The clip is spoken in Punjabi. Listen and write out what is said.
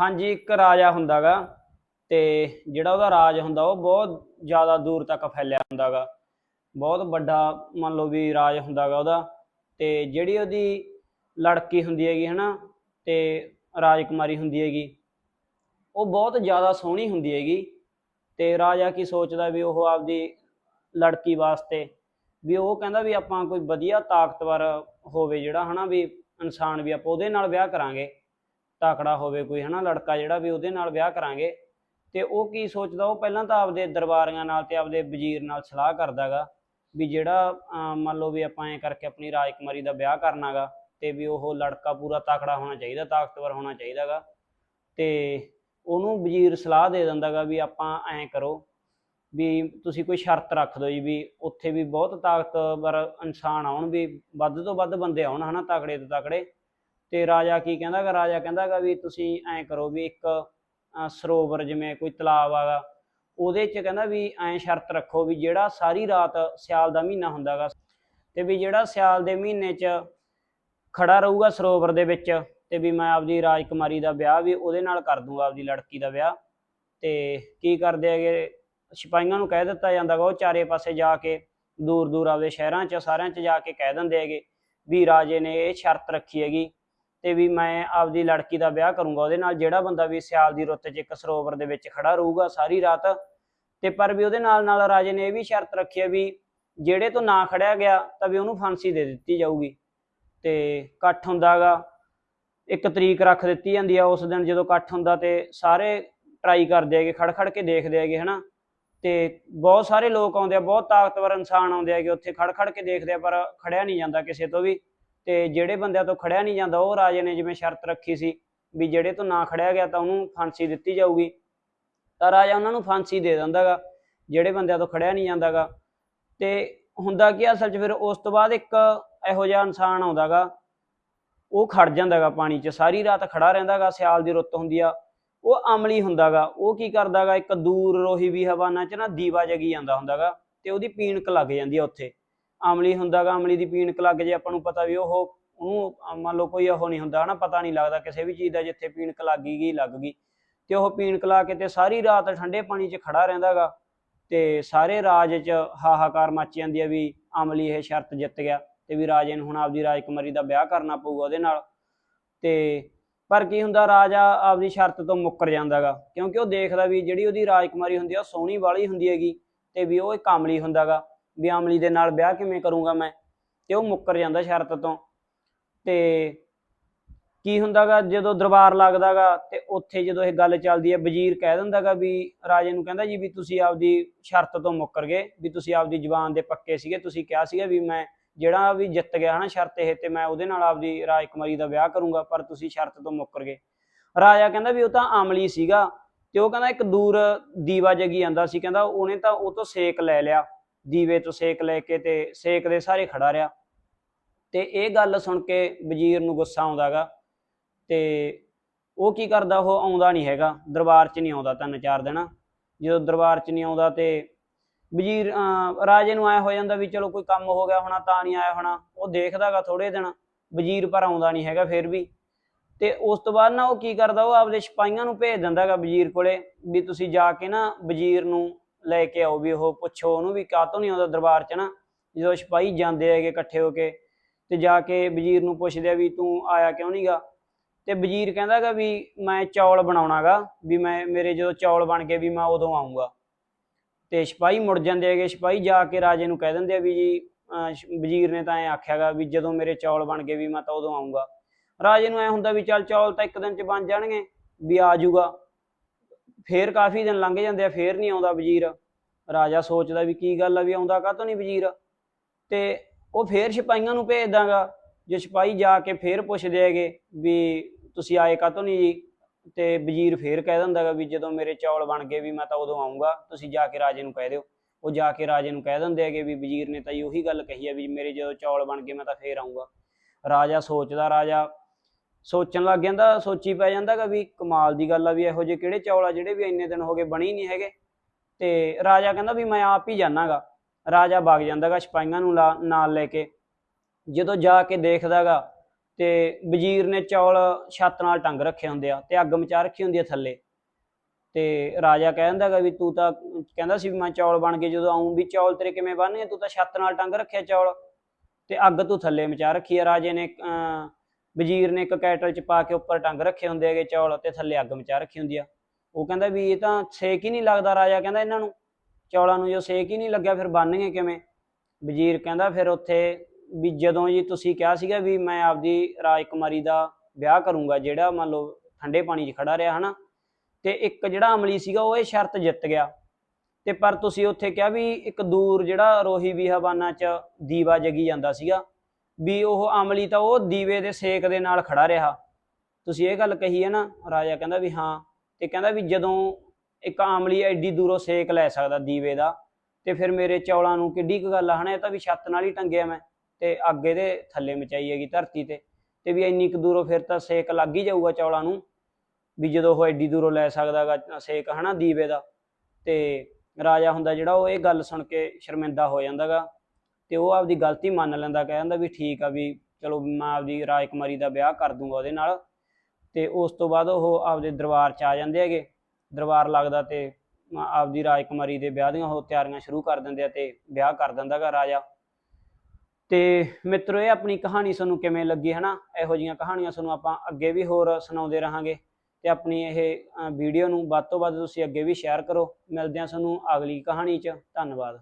ਹਾਂਜੀ, ਇੱਕ ਰਾਜਾ ਹੁੰਦਾਗਾ ਤੇ ਜਿਹੜਾ ਉਹਦਾ ਰਾਜ ਹੁੰਦਾ, ਉਹ ਬਹੁਤ ਜ਼ਿਆਦਾ ਦੂਰ ਤੱਕ ਫੈਲਿਆ ਹੁੰਦਾਗਾ। ਬਹੁਤ ਵੱਡਾ ਮੰਨ ਲਓ ਵੀ ਰਾਜ ਹੁੰਦਾਗਾ ਉਹਦਾ ਤੇ ਜਿਹੜੀ ਉਹਦੀ ਲੜਕੀ ਹੁੰਦੀ ਹੈਗੀ ਹਨਾ ਤੇ ਰਾਜਕੁਮਾਰੀ ਹੁੰਦੀ ਹੈਗੀ, ਉਹ ਬਹੁਤ ਜ਼ਿਆਦਾ ਸੋਹਣੀ ਹੁੰਦੀ ਹੈਗੀ ਤੇ ਰਾਜਾ ਕੀ ਸੋਚਦਾ ਵੀ ਉਹ ਆਪਦੀ ਲੜਕੀ ਵਾਸਤੇ ਵੀ ਉਹ ਕਹਿੰਦਾ ਵੀ ਆਪਾਂ ਕੋਈ ਵਧੀਆ ਤਾਕਤਵਰ ਹੋਵੇ ਜਿਹੜਾ ਹਨਾ ਵੀ ਇਨਸਾਨ ਵੀ ਆਪਾਂ ਉਹਦੇ ਨਾਲ ਵਿਆਹ ਕਰਾਂਗੇ। ਤਾਕੜਾ ਹੋਵੇ ਕੋਈ, ਹਨਾ, ਲੜਕਾ ਜਿਹੜਾ ਵੀ ਉਹਦੇ ਨਾਲ ਵਿਆਹ ਕਰਾਂਗੇ। ਤੇ ਉਹ ਕੀ ਸੋਚਦਾ, ਉਹ ਪਹਿਲਾਂ ਤਾਂ ਆਪਦੇ ਦਰਬਾਰੀਆਂ ਨਾਲ ਤੇ ਆਪਦੇ ਵਜ਼ੀਰ ਨਾਲ ਸਲਾਹ ਕਰਦਾਗਾ ਵੀ ਜਿਹੜਾ ਮੰਨ ਲਓ ਵੀ ਆਪਾਂ ਐ ਕਰਕੇ ਆਪਣੀ ਰਾਜਕੁਮਾਰੀ ਦਾ ਵਿਆਹ ਕਰਨਾਗਾ ਤੇ ਵੀ ਉਹ ਲੜਕਾ ਪੂਰਾ ਤਾਕੜਾ ਹੋਣਾ ਚਾਹੀਦਾ, ਤਾਕਤਵਰ ਹੋਣਾ ਚਾਹੀਦਾਗਾ ਤੇ ਉਹਨੂੰ ਵਜ਼ੀਰ ਸਲਾਹ ਦੇ ਦਿੰਦਾਗਾ ਵੀ ਆਪਾਂ ਐਂ ਕਰੋ ਵੀ ਤੁਸੀਂ ਕੋਈ ਸ਼ਰਤ ਰੱਖ ਦਿਓ ਜੀ ਵੀ ਉੱਥੇ ਵੀ ਬਹੁਤ ਤਾਕਤਵਰ ਇਨਸਾਨ ਆਉਣ, ਵੀ ਵੱਧ ਤੋਂ ਵੱਧ ਬੰਦੇ ਆਉਣ, ਹਨਾ, ਤਕੜੇ ਤੋਂ ਤਕੜੇ। ਤੇ ਰਾਜਾ ਕੀ ਕਹਿੰਦਾ ਕਹਿੰਦਾਗਾ, ਰਾਜਾ ਕਹਿੰਦਾ ਕਹਿੰਦਾਗਾ ਵੀ ਤੁਸੀਂ ਐਂ ਕਰੋ ਵੀ ਇੱਕ ਸਰੋਵਰ ਜਿਵੇਂ ਕੋਈ ਤਲਾਬ ਆਗਾ, ਉਹਦੇ 'ਚ ਕਹਿੰਦਾ ਵੀ ਐਂ ਸ਼ਰਤ ਰੱਖੋ ਵੀ ਜਿਹੜਾ ਸਾਰੀ ਰਾਤ ਸਿਆਲ ਦਾ ਮਹੀਨਾ ਹੁੰਦਾਗਾ ਤੇ ਵੀ ਜਿਹੜਾ ਸਿਆਲ ਦੇ ਮਹੀਨੇ 'ਚ ਖੜਾ ਰਹੂਗਾ ਸਰੋਵਰ ਦੇ ਵਿੱਚ ਤੇ ਵੀ ਮੈਂ ਆਪਦੀ ਰਾਜਕੁਮਾਰੀ ਦਾ ਵਿਆਹ ਵੀ ਉਹਦੇ ਨਾਲ ਕਰ ਦੂੰਗਾ, ਆਪਦੀ ਲੜਕੀ ਦਾ ਵਿਆਹ ਤੇ ਕੀ ਕਰਦੇ ਹੈਗੇ, ਸਿਪਾਹੀਆਂ ਨੂੰ ਕਹਿ ਦਿੱਤਾ ਜਾਂਦਾਗਾ ਉਹ ਚਾਰੇ ਪਾਸੇ ਜਾ ਕੇ ਦੂਰ ਦੂਰ ਆਪਦੇ ਸ਼ਹਿਰਾਂ 'ਚ, ਸਾਰਿਆਂ 'ਚ ਜਾ ਕੇ ਕਹਿ ਦਿੰਦੇ ਹੈਗੇ ਵੀ ਰਾਜੇ ਨੇ ਇਹ ਸ਼ਰਤ ਰੱਖੀ ਹੈਗੀ ਤੇ ਵੀ ਮੈਂ ਆਪਦੀ ਲੜਕੀ ਦਾ ਵਿਆਹ ਕਰੂੰਗਾ ਉਹਦੇ ਨਾਲ, ਜਿਹੜਾ ਬੰਦਾ ਵੀ ਸਿਆਲ ਦੀ ਰੁੱਤ 'ਚ ਇੱਕ ਸਰੋਵਰ ਦੇ ਵਿੱਚ ਖੜਾ ਰਹੂਗਾ ਸਾਰੀ ਰਾਤ। ਤੇ ਪਰ ਵੀ ਉਹਦੇ ਨਾਲ ਨਾਲ ਰਾਜੇ ਨੇ ਇਹ ਵੀ ਸ਼ਰਤ ਰੱਖੀ ਹੈ ਵੀ ਜਿਹੜੇ ਤੋਂ ਨਾ ਖੜਿਆ ਗਿਆ ਤਾਂ ਵੀ ਉਹਨੂੰ ਫਾਂਸੀ ਦੇ ਦਿੱਤੀ ਜਾਊਗੀ। ਤੇ ਇਕੱਠ ਹੁੰਦਾਗਾ, ਇੱਕ ਤਰੀਕ ਰੱਖ ਦਿੱਤੀ ਜਾਂਦੀ ਆ ਉਸ ਦਿਨ ਜਦੋਂ ਇਕੱਠ ਹੁੰਦਾ ਤੇ ਸਾਰੇ ਟਰਾਈ ਕਰਦੇ ਹੈਗੇ ਖੜ ਖੜ ਕੇ ਦੇਖਦੇ ਹੈਗੇ, ਹਨਾ। ਤੇ ਬਹੁਤ ਸਾਰੇ ਲੋਕ ਆਉਂਦੇ ਆ, ਬਹੁਤ ਤਾਕਤਵਰ ਇਨਸਾਨ ਆਉਂਦੇ ਹੈਗੇ, ਉੱਥੇ ਖੜ ਖੜ ਕੇ ਦੇਖਦੇ ਆ, ਪਰ ਖੜਿਆ ਨਹੀਂ ਜਾਂਦਾ ਕਿਸੇ ਤੋਂ ਵੀ। ਤੇ ਜਿਹੜੇ ਬੰਦਿਆਂ ਤੋਂ ਖੜਿਆ ਨਹੀਂ ਜਾਂਦਾ, ਉਹ ਰਾਜੇ ਨੇ ਜਿਵੇਂ ਸ਼ਰਤ ਰੱਖੀ ਸੀ ਵੀ ਜਿਹੜੇ ਤੋਂ ਨਾ ਖੜਿਆ ਗਿਆ ਤਾਂ ਉਹਨੂੰ ਫਾਂਸੀ ਦਿੱਤੀ ਜਾਊਗੀ। ਤਾਂ ਰਾਜਾ ਉਹਨਾਂ ਨੂੰ ਫਾਂਸੀ ਦੇ ਦਿੰਦਾਗਾ, ਜਿਹੜੇ ਬੰਦਿਆਂ ਤੋਂ ਖੜਿਆ ਨਹੀਂ ਜਾਂਦਾਗਾ। ਤੇ ਹੁੰਦਾ ਕੀ ਅਸਲ 'ਚ ਫਿਰ ਉਸ ਤੋਂ ਬਾਅਦ ਇੱਕ ਇਹੋ ਜਿਹਾ ਇਨਸਾਨ ਆਉਂਦਾਗਾ, ਉਹ ਖੜ ਜਾਂਦਾਗਾ ਪਾਣੀ 'ਚ, ਸਾਰੀ ਰਾਤ ਖੜਾ ਰਹਿੰਦਾਗਾ, ਸਿਆਲ ਦੀ ਰੁੱਤ ਹੁੰਦੀ ਆ। ਉਹ ਅਮਲੀ ਹੁੰਦਾਗਾ, ਉਹ ਕੀ ਕਰਦਾਗਾ, ਇੱਕ ਦੂਰ ਰੋਹੀ ਵੀ ਹਵਾਨਾ 'ਚ ਨਾ ਦੀਵਾ ਜਗੀ ਜਾਂਦਾ ਹੁੰਦਾਗਾ ਤੇ ਉਹਦੀ ਪੀਣਕ ਲੱਗ ਜਾਂਦੀ ਆ ਉੱਥੇ। ਅਮਲੀ ਹੁੰਦਾਗਾ ਅਮਲੀ ਦੀ ਪੀਣਕ ਲੱਗ ਜੇ, ਆਪਾਂ ਨੂੰ ਪਤਾ ਵੀ ਉਹ ਉਹਨੂੰ ਮੰਨ ਲਓ ਕੋਈ ਉਹ ਨਹੀਂ ਹੁੰਦਾ, ਹਨਾ, ਪਤਾ ਨਹੀਂ ਲੱਗਦਾ ਕਿਸੇ ਵੀ ਚੀਜ਼ ਦਾ ਜਿੱਥੇ ਪੀਣਕ ਲੱਗ ਗਈ ਲੱਗ ਗਈ। ਤੇ ਉਹ ਪੀਣਕ ਲਾ ਕੇ ਤੇ ਸਾਰੀ ਰਾਤ ਠੰਡੇ ਪਾਣੀ 'ਚ ਖੜਾ ਰਹਿੰਦਾਗਾ ਤੇ ਸਾਰੇ ਰਾਜ 'ਚ ਹਾਹਾਕਾਰ ਮੱਚ ਜਾਂਦੀ ਆ ਵੀ ਆਮਲੀ ਇਹ ਸ਼ਰਤ ਜਿੱਤ ਗਿਆ ਤੇ ਵੀ ਰਾਜੇ ਨੂੰ ਹੁਣ ਆਪਦੀ ਰਾਜਕੁਮਾਰੀ ਦਾ ਵਿਆਹ ਕਰਨਾ ਪਊਗਾ ਉਹਦੇ ਨਾਲ। ਤੇ ਪਰ ਕੀ ਹੁੰਦਾ, ਰਾਜਾ ਆਪਦੀ ਸ਼ਰਤ ਤੋਂ ਮੁੱਕਰ ਜਾਂਦਾਗਾ, ਕਿਉਂਕਿ ਉਹ ਦੇਖਦਾ ਵੀ ਜਿਹੜੀ ਉਹਦੀ ਰਾਜਕੁਮਾਰੀ ਹੁੰਦੀ ਆ, ਉਹ ਸੋਹਣੀ ਵਾਲੀ ਹੁੰਦੀ ਹੈਗੀ ਤੇ ਵੀ ਉਹ ਇੱਕ ਅਮਲੀ ਹੁੰਦਾਗਾ। ਵੀ ਆਮਲੀ ਦੇ ਨਾਲ ਵਿਆਹ ਕਿਵੇਂ ਕਰੂੰਗਾ ਮੈਂ? ਤੇ ਉਹ ਮੁੱਕਰ ਜਾਂਦਾ ਸ਼ਰਤ ਤੋਂ। ਤੇ ਕੀ ਹੁੰਦਾਗਾ, ਜਦੋਂ ਦਰਬਾਰ ਲੱਗਦਾਗਾ ਤੇ ਉੱਥੇ ਜਦੋਂ ਇਹ ਗੱਲ ਚੱਲਦੀ ਹੈ ਵਜ਼ੀਰ ਕਹਿ ਦਿੰਦਾਗਾ ਵੀ ਰਾਜੇ ਨੂੰ ਕਹਿੰਦਾ ਜੀ ਵੀ ਤੁਸੀਂ ਆਪਦੀ ਸ਼ਰਤ ਤੋਂ ਮੁੱਕਰ ਗਏ, ਵੀ ਤੁਸੀਂ ਆਪਦੀ ਜ਼ੁਬਾਨ ਦੇ ਪੱਕੇ ਸੀਗੇ, ਤੁਸੀਂ ਕਿਹਾ ਸੀਗਾ ਵੀ ਮੈਂ ਜਿਹੜਾ ਵੀ ਜਿੱਤ ਗਿਆ ਹਨਾ ਸ਼ਰਤ ਇਹ ਤੇ ਮੈਂ ਉਹਦੇ ਨਾਲ ਆਪਦੀ ਰਾਜਕੁਮਾਰੀ ਦਾ ਵਿਆਹ ਕਰੂੰਗਾ, ਪਰ ਤੁਸੀਂ ਸ਼ਰਤ ਤੋਂ ਮੁੱਕਰ ਗਏ। ਰਾਜਾ ਕਹਿੰਦਾ ਵੀ ਉਹ ਤਾਂ ਆਮਲੀ ਸੀਗਾ ਤੇ ਉਹ ਕਹਿੰਦਾ ਇੱਕ ਦੂਰ ਦੀਵਾ ਜਗੀ ਜਾਂਦਾ ਸੀ, ਕਹਿੰਦਾ ਉਹਨੇ ਤਾਂ ਉਹ ਤੋਂ ਸੇਕ ਲੈ ਲਿਆ। ਦੀਵੇ ਤੋਂ ਸੇਕ ਲੈ ਕੇ ਤੇ ਸੇਕ ਦੇ ਸਾਰੇ ਖੜਾ ਰਿਹਾ। ਤੇ ਇਹ ਗੱਲ ਸੁਣ ਕੇ ਵਜ਼ੀਰ ਨੂੰ ਗੁੱਸਾ ਆਉਂਦਾਗਾ ਤੇ ਉਹ ਕੀ ਕਰਦਾ ਉਹ ਆਉਂਦਾ ਨਹੀਂ ਹੈਗਾ ਦਰਬਾਰ 'ਚ ਨਹੀਂ ਆਉਂਦਾ ਤਿੰਨ ਚਾਰ ਦਿਨ। ਜਦੋਂ ਦਰਬਾਰ 'ਚ ਨਹੀਂ ਆਉਂਦਾ ਤੇ ਵਜ਼ੀਰ ਅਹ, ਰਾਜੇ ਨੂੰ ਆਇਆ ਹੋ ਜਾਂਦਾ ਵੀ ਚਲੋ ਕੋਈ ਕੰਮ ਹੋ ਗਿਆ ਹੋਣਾ ਤਾਂ ਨਹੀਂ ਆਇਆ ਹੋਣਾ। ਉਹ ਦੇਖਦਾਗਾ ਥੋੜੇ ਦਿਨ ਵਜ਼ੀਰ ਪਰ ਆਉਂਦਾ ਨਹੀਂ ਹੈਗਾ ਫਿਰ ਵੀ। ਤੇ ਉਸ ਤੋਂ ਬਾਅਦ ਨਾ ਉਹ ਕੀ ਕਰਦਾ ਉਹ ਆਪਦੇ ਸਿਪਾਹੀਆਂ ਨੂੰ ਭੇਜ ਦਿੰਦਾਗਾ ਵਜ਼ੀਰ ਕੋਲੇ ਵੀ ਤੁਸੀਂ ਜਾ ਕੇ ਨਾ ਵਜ਼ੀਰ ਨੂੰ ਲੈ ਕੇ ਆਓ ਵੀ ਉਹ ਪੁੱਛੋ, ਉਹਨੂੰ ਵੀ ਕਾਹਤੋਂ ਨਹੀਂ ਆਉਂਦਾ ਦਰਬਾਰ 'ਚ ਨਾ? ਜਦੋਂ ਸਿਪਾਹੀ ਜਾਂਦੇ ਹੈਗੇ ਇਕੱਠੇ ਹੋ ਕੇ ਤੇ ਜਾ ਕੇ ਵਜ਼ੀਰ ਨੂੰ ਪੁੱਛਦੇ ਆ ਵੀ ਤੂੰ ਆਇਆ ਕਿਉਂ ਨਹੀਂਗਾ ਤੇ ਵਜ਼ੀਰ ਕਹਿੰਦਾਗਾ ਵੀ ਮੈਂ ਚੌਲ ਬਣਾਉਣਾਗਾ ਵੀ ਮੈਂ, ਮੇਰੇ ਜਦੋਂ ਚੌਲ ਬਣ ਗਏ ਵੀ ਮੈਂ ਉਦੋਂ ਆਉਂਗਾ ਤੇ ਸਿਪਾਹੀ ਮੁੜ ਜਾਂਦੇ ਹੈਗੇ, ਸਿਪਾਹੀ ਜਾ ਕੇ ਰਾਜੇ ਨੂੰ ਕਹਿ ਦਿੰਦੇ ਆ ਵੀ ਜੀ, ਅਹ ਵਜ਼ੀਰ ਨੇ ਤਾਂ ਐ ਆਖਿਆਗਾ ਵੀ ਜਦੋਂ ਮੇਰੇ ਚੌਲ ਬਣ ਗਏ ਵੀ ਮੈਂ ਤਾਂ ਉਦੋਂ ਆਉਂਗਾ ਰਾਜੇ ਨੂੰ ਐ ਹੁੰਦਾ ਵੀ ਚੱਲ ਚੌਲ ਤਾਂ ਇੱਕ ਦਿਨ ਚ ਬਣ ਜਾਣਗੇ, ਵੀ ਆ ਜਾਊਗਾ ਫੇਰ ਕਾਫੀ ਦਿਨ ਲੰਘ ਜਾਂਦੇ ਆ, ਫੇਰ ਨਹੀਂ ਆਉਂਦਾ ਵਜ਼ੀਰ। ਰਾਜਾ ਸੋਚਦਾ ਵੀ ਕੀ ਗੱਲ ਆ, ਵੀ ਆਉਂਦਾ ਕਾਹਤੋਂ ਨਹੀਂ ਵਜ਼ੀਰ? ਤੇ ਉਹ ਫੇਰ ਸਿਪਾਹੀਆਂ ਨੂੰ ਭੇਜ ਦਾਂਗਾ ਜੇ ਸਿਪਾਹੀ ਜਾ ਕੇ ਫੇਰ ਪੁੱਛਦੇ ਹੈਗੇ ਵੀ ਤੁਸੀਂ ਆਏ ਕਾਹਤੋਂ ਨਹੀਂ ਜੀ? ਤੇ ਵਜ਼ੀਰ ਫੇਰ ਕਹਿ ਦਿੰਦਾਗਾ ਵੀ ਜਦੋਂ ਮੇਰੇ ਚੌਲ ਬਣ ਗਏ ਵੀ ਮੈਂ ਤਾਂ ਉਦੋਂ ਆਉਂਗਾ ਤੁਸੀਂ ਜਾ ਕੇ ਰਾਜੇ ਨੂੰ ਕਹਿ ਦਿਓ। ਉਹ ਜਾ ਕੇ ਰਾਜੇ ਨੂੰ ਕਹਿ ਦਿੰਦੇ ਹੈਗੇ ਵੀ ਵਜ਼ੀਰ ਨੇ ਤਾਂ ਜੀ ਉਹੀ ਗੱਲ ਕਹੀ ਹੈ ਵੀ ਮੇਰੇ ਜਦੋਂ ਚੌਲ ਬਣ ਗਏ ਮੈਂ ਤਾਂ ਫੇਰ ਆਉਂਗਾ ਰਾਜਾ ਸੋਚਦਾ, ਰਾਜਾ ਸੋਚਣ ਲੱਗ ਜਾਂਦਾ ਸੋਚੀ ਪੈ ਜਾਂਦਾਗਾ ਵੀ ਕਮਾਲ ਦੀ ਗੱਲ ਆ ਵੀ ਇਹੋ ਜਿਹੇ ਕਿਹੜੇ ਚੌਲ ਆ ਜਿਹੜੇ ਵੀ ਇੰਨੇ ਦਿਨ ਹੋ ਗਏ ਬਣੀ ਨਹੀਂ ਹੈਗੇ। ਤੇ ਰਾਜਾ ਕਹਿੰਦਾ ਵੀ ਮੈਂ ਆਪ ਹੀ ਜਾਣਾਗਾ। ਰਾਜਾ ਵਗ ਜਾਂਦਾਗਾ ਸਿਪਾਹੀਆਂ ਨੂੰ ਲਾ- ਨਾਲ ਲੈ ਕੇ। ਜਦੋਂ ਜਾ ਕੇ ਦੇਖਦਾਗਾ ਤੇ ਵਜ਼ੀਰ ਨੇ ਚੌਲ ਛੱਤ ਨਾਲ ਟੰਗ ਰੱਖੇ ਹੁੰਦੇ ਆ ਤੇ ਅੱਗ ਮਚਾ ਰੱਖੀ ਹੁੰਦੀ ਆ ਥੱਲੇ। ਤੇ ਰਾਜਾ ਕਹਿ ਦਿੰਦਾ ਗਾ ਵੀ ਤੂੰ ਤਾਂ ਕਹਿੰਦਾ ਸੀ ਵੀ ਮੈਂ ਚੌਲ ਬਣ ਗਏ ਜਦੋਂ ਆਉਂ ਵੀ ਚੌਲ ਤੇਰੇ ਕਿਵੇਂ ਬਣਨਗੇ ਤੂੰ ਤਾਂ ਛੱਤ ਨਾਲ ਟੰਗ ਰੱਖਿਆ ਚੌਲ। ਤੇ ਅੱਗ ਤੂੰ ਥੱਲੇ ਮਚਾ ਰੱਖੀ ਆ। ਰਾਜੇ ਨੇ ਅਹ, ਵਜ਼ੀਰ ਨੇ ਇੱਕ ਕੈਟਲ ਚ ਪਾ ਕੇ ਉੱਪਰ ਟੰਗ ਰੱਖੇ ਹੁੰਦੇ ਹੈਗੇ ਚੌਲ ਤੇ ਥੱਲੇ ਅੱਗ ਮਚਾ ਰੱਖੀ ਹੁੰਦੀ ਆ। ਉਹ ਕਹਿੰਦਾ ਵੀ ਇਹ ਤਾਂ ਸੇਕ ਹੀ ਨਹੀਂ ਲੱਗਦਾ ਰਾਜਾ, ਕਹਿੰਦਾ ਇਹਨਾਂ ਨੂੰ। ਚੌਲਾਂ ਨੂੰ ਜੋ ਸੇਕ ਹੀ ਨਹੀਂ ਲੱਗਿਆ, ਫਿਰ ਬਣਨਗੇ ਕਿਵੇਂ? ਵਜ਼ੀਰ ਕਹਿੰਦਾ ਫਿਰ ਉੱਥੇ ਵੀ ਜਦੋਂ ਜੀ ਤੁਸੀਂ ਕਿਹਾ ਸੀਗਾ ਵੀ ਮੈਂ ਆਪਦੀ ਰਾਜਕੁਮਾਰੀ ਦਾ ਵਿਆਹ ਕਰੂੰਗਾ, ਜਿਹੜਾ ਮੰਨ ਲਓ ਠੰਡੇ ਪਾਣੀ 'ਚ ਖੜਾ ਰਿਹਾ, ਹਨਾ? ਤੇ ਇੱਕ ਜਿਹੜਾ ਅਮਲੀ ਸੀਗਾ ਉਹ ਇਹ ਸ਼ਰਤ ਜਿੱਤ ਗਿਆ। ਤੇ ਪਰ ਤੁਸੀਂ ਉੱਥੇ ਕਿਹਾ ਵੀ ਇੱਕ ਦੂਰ ਜਿਹੜਾ ਰੋਹੀ ਵੀ ਹਵਾਨਾ 'ਚ ਦੀਵਾ ਜਗੀ ਜਾਂਦਾ ਸੀਗਾ ਵੀ ਉਹ ਅਮਲੀ ਤਾਂ ਉਹ ਦੀਵੇ ਦੇ ਸੇਕ ਦੇ ਨਾਲ ਖੜਾ ਰਿਹਾ। ਤੁਸੀਂ ਇਹ ਗੱਲ ਕਹੀ ਹੈ ਨਾ, ਰਾਜਾ ਕਹਿੰਦਾ ਵੀ ਹਾਂ, ਤੇ ਕਹਿੰਦਾ ਵੀ ਜਦੋਂ ਇੱਕ ਆਮਲੀ ਐਡੀ ਦੂਰੋਂ ਸੇਕ ਲੈ ਸਕਦਾ ਦੀਵੇ ਦਾ, ਤੇ ਫਿਰ ਮੇਰੇ ਚੌਲਾਂ ਨੂੰ ਕਿੱਡੀ ਕੁ ਗੱਲ ਆ, ਹਨਾ, ਇਹ ਤਾਂ ਵੀ ਛੱਤ ਨਾਲ ਹੀ ਟੰਗਿਆ ਮੈਂ, ਤੇ ਅੱਗੇ ਦੇ ਥੱਲੇ ਮਚਾਈ ਹੈਗੀ ਧਰਤੀ ਤੇ ਤੇ ਵੀ ਇੰਨੀ ਕੁ ਦੂਰੋਂ ਫਿਰ ਤਾਂ ਸੇਕ ਲੱਗ ਹੀ ਜਾਊਗਾ ਚੌਲਾਂ ਨੂੰ, ਵੀ ਜਦੋਂ ਉਹ ਐਡੀ ਦੂਰੋਂ ਲੈ ਸਕਦਾਗਾ ਸੇਕ, ਹਨਾ, ਦੀਵੇ ਦਾ, ਤੇ ਰਾਜਾ ਹੁੰਦਾ ਜਿਹੜਾ ਉਹ ਇਹ ਗੱਲ ਸੁਣ ਕੇ ਸ਼ਰਮਿੰਦਾ ਹੋ ਜਾਂਦਾਗਾ ਤੇ ਉਹ ਆਪਦੀ ਗਲਤੀ ਮੰਨ ਲੈਂਦਾ, ਕਹਿ ਜਾਂਦਾ ਵੀ ਠੀਕ ਆ ਵੀ ਚਲੋ ਮੈਂ ਆਪਦੀ ਰਾਜਕੁਮਾਰੀ ਦਾ ਵਿਆਹ ਕਰ ਦੂੰਗਾ ਉਹਦੇ ਨਾਲ। ਤੇ ਉਸ ਤੋਂ ਬਾਅਦ ਉਹ ਆਪਦੇ ਦਰਬਾਰ 'ਚ ਆ ਜਾਂਦੇ ਹੈਗੇ। ਦਰਬਾਰ ਲੱਗਦਾ ਤੇ ਮ- ਆਪਦੀ ਰਾਜਕੁਮਾਰੀ ਦੇ ਵਿਆਹ ਦੀਆਂ ਉਹ ਤਿਆਰੀਆਂ ਸ਼ੁਰੂ ਕਰ ਦਿੰਦੇ ਆ ਤੇ ਵਿਆਹ ਕਰ ਦਿੰਦਾ ਗਾ ਰਾਜਾ। ਤੇ ਮਿੱਤਰੋ, ਇਹ ਆਪਣੀ ਕਹਾਣੀ ਤੁਹਾਨੂੰ ਕਿਵੇਂ ਲੱਗੀ, ਹਨਾ? ਇਹੋ ਜਿਹੀਆਂ ਕਹਾਣੀਆਂ ਤੁਹਾਨੂੰ ਆਪਾਂ ਅੱਗੇ ਵੀ ਹੋਰ ਸੁਣਾਉਂਦੇ ਰਹਾਂਗੇ। ਤੇ ਆਪਣੀ ਇਹ ਵੀਡੀਓ ਨੂੰ ਵੱਧ ਤੋਂ ਵੱਧ ਤੁਸੀਂ ਅੱਗੇ ਵੀ ਸ਼ੇਅਰ ਕਰੋ। ਮਿਲਦੇ ਹਾਂ ਤੁਹਾਨੂੰ ਅਗਲੀ ਕਹਾਣੀ 'ਚ। ਧੰਨਵਾਦ।